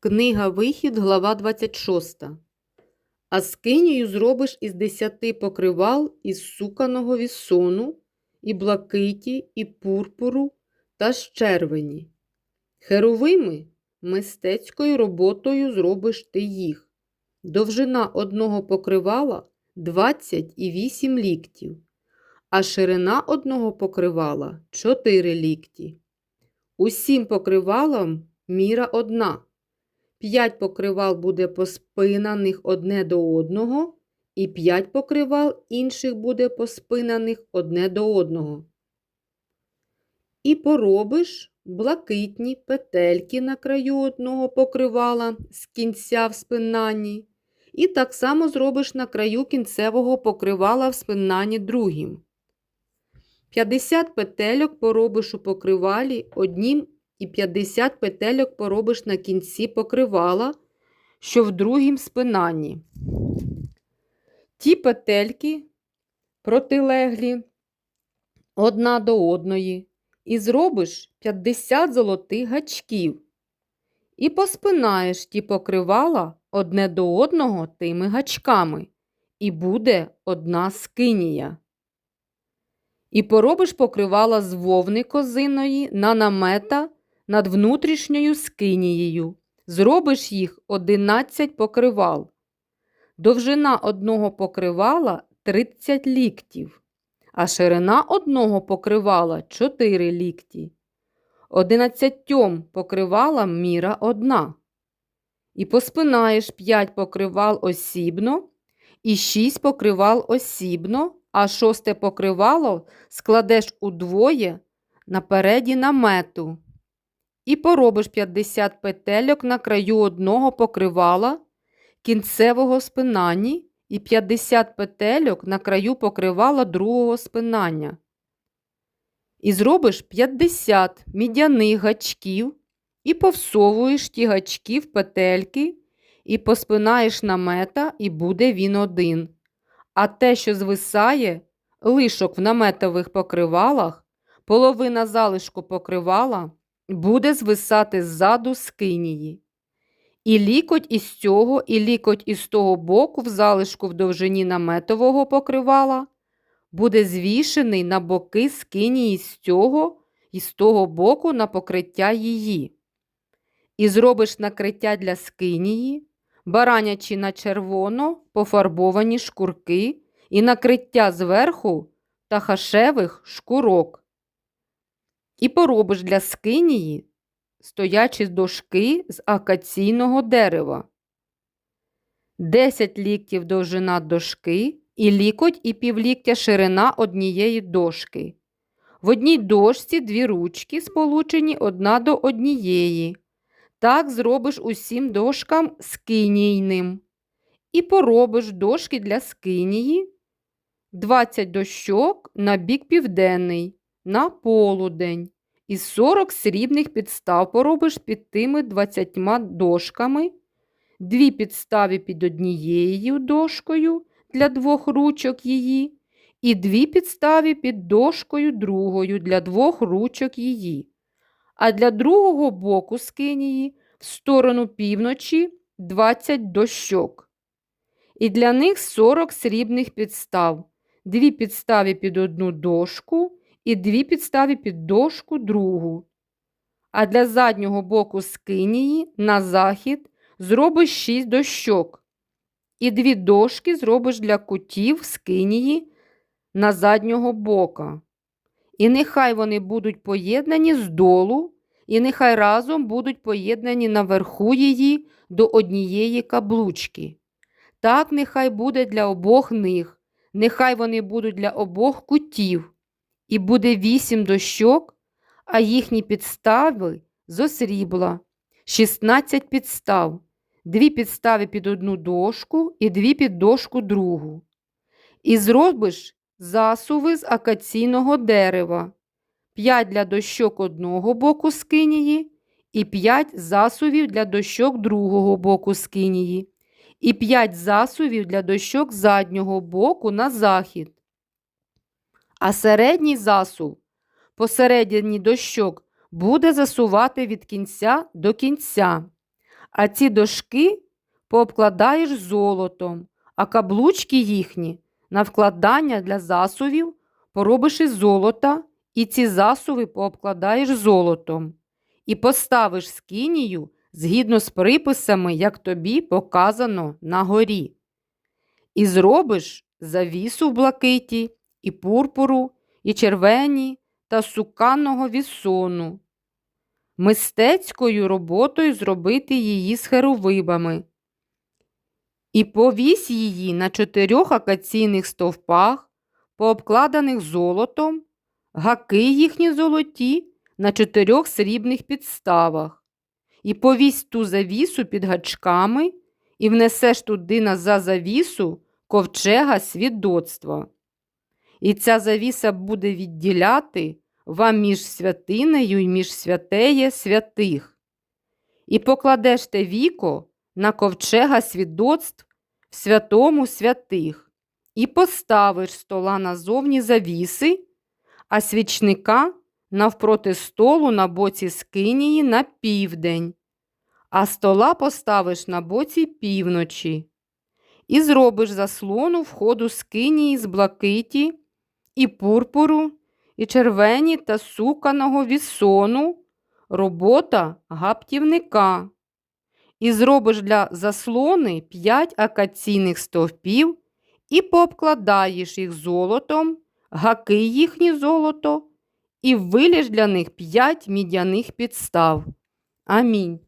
Книга Вихід, глава 26. А скинію зробиш із десяти покривал із суканого вісону, і блакиті, і пурпуру та з червені. Херовими мистецькою роботою зробиш ти їх. Довжина одного покривала 28 ліктів, а ширина одного покривала 4 лікті. Усім покривалам міра одна. П'ять покривал буде поспинаних одне до одного, і п'ять покривал інших буде поспинаних одне до одного. І поробиш блакитні петельки на краю одного покривала з кінця в спинанні, і так само зробиш на краю кінцевого покривала в спинанні другим. 50 петельок поробиш у покривалі однім і 50 петельок поробиш на кінці покривала, що в другім спинанні. Ті петельки протилеглі одна до одної, і зробиш 50 золотих гачків. І поспинаєш ті покривала одне до одного тими гачками, і буде одна скинія. І поробиш покривала з вовни козиної на намета над внутрішньою скинією. Зробиш їх 11 покривал. Довжина одного покривала 30 ліктів, а ширина одного покривала 4 лікті. Одинадцятьом покривалам міра одна. І поспинаєш 5 покривал осібно, і 6 покривал осібно, а шосте покривало складеш удвоє напереді намету. І поробиш 50 петельок на краю одного покривала кінцевого спинанні і 50 петельок на краю покривала другого спинання. І зробиш 50 мідяних гачків і повсовуєш ті гачки в петельки і поспинаєш намета, і буде він один. А те, що звисає, лишок в наметових покривалах, половина залишку покривала буде звисати ззаду скинії. І лікоть із цього, і лікоть із того боку в залишку в довжині наметового покривала буде звішений на боки скинії з цього і з того боку на покриття її. І зробиш накриття для скинії, баранячи на червоно пофарбовані шкурки і накриття зверху та хашевих шкурок. І поробиш для скинії стоячі дошки з акаційного дерева. 10 ліктів довжина дошки і лікоть і півліктя ширина однієї дошки. В одній дошці дві ручки сполучені одна до однієї. Так зробиш усім дошкам скинійним. І поробиш дошки для скинії 20 дощок на бік південний, на полудень. І 40 срібних підстав поробиш під тими 20 дошками, дві підстави під однією дошкою для двох ручок її, і дві підстави під дошкою другою для двох ручок її. А для другого боку скинії в сторону півночі 20 дощок. І для них 40 срібних підстав, дві підстави під одну дошку і дві підстави під дошку другу. А для заднього боку скинії на захід зробиш 6 дощок. І дві дошки зробиш для кутів скинії на заднього бока. І нехай вони будуть поєднані здолу, і нехай разом будуть поєднані наверху її до однієї каблучки. Так нехай буде для обох них, нехай вони будуть для обох кутів і буде вісім дощок, а їхні підстави зо срібла, 16 підстав, дві підстави під одну дошку і дві під дошку другу. І зробиш засуви з акаційного дерева, 5 для дощок одного боку скинії, і 5 засувів для дощок другого боку скинії, і 5 засувів для дощок заднього боку на захід а середній засув посередині дощок буде засувати від кінця до кінця, А ці дошки пообкладаєш золотом, а каблучки їхні на вкладання для засувів поробиш із золота, і ці засуви пообкладаєш золотом, і поставиш скинію згідно з приписами, як тобі показано на горі. І зробиш завісу в блакиті, і пурпуру, і червені та суканного вісону. Мистецькою роботою зробити її з херовибами. І повісь її на чотирьох акаційних стовпах, пообкладених золотом, гаки їхні золоті на чотирьох срібних підставах, і повісь ту завісу під гачками, і внесеш туди на за завісу ковчега свідоцтва. І ця завіса буде відділяти вам між святинею і між святеє святих. І покладеш те віко на ковчега свідоцтв в святому святих, і поставиш стола назовні завіси, а свічника навпроти столу на боці скинії на південь, а стола поставиш на боці півночі. І зробиш заслону входу скинії з блакиті, і пурпуру, і червені та суканого вісону, робота гаптівника. І зробиш для заслони п'ять акаційних стовпів і пообкладаєш їх золотом, гаки їхні золото, і виліж для них п'ять мідяних підстав. Амінь.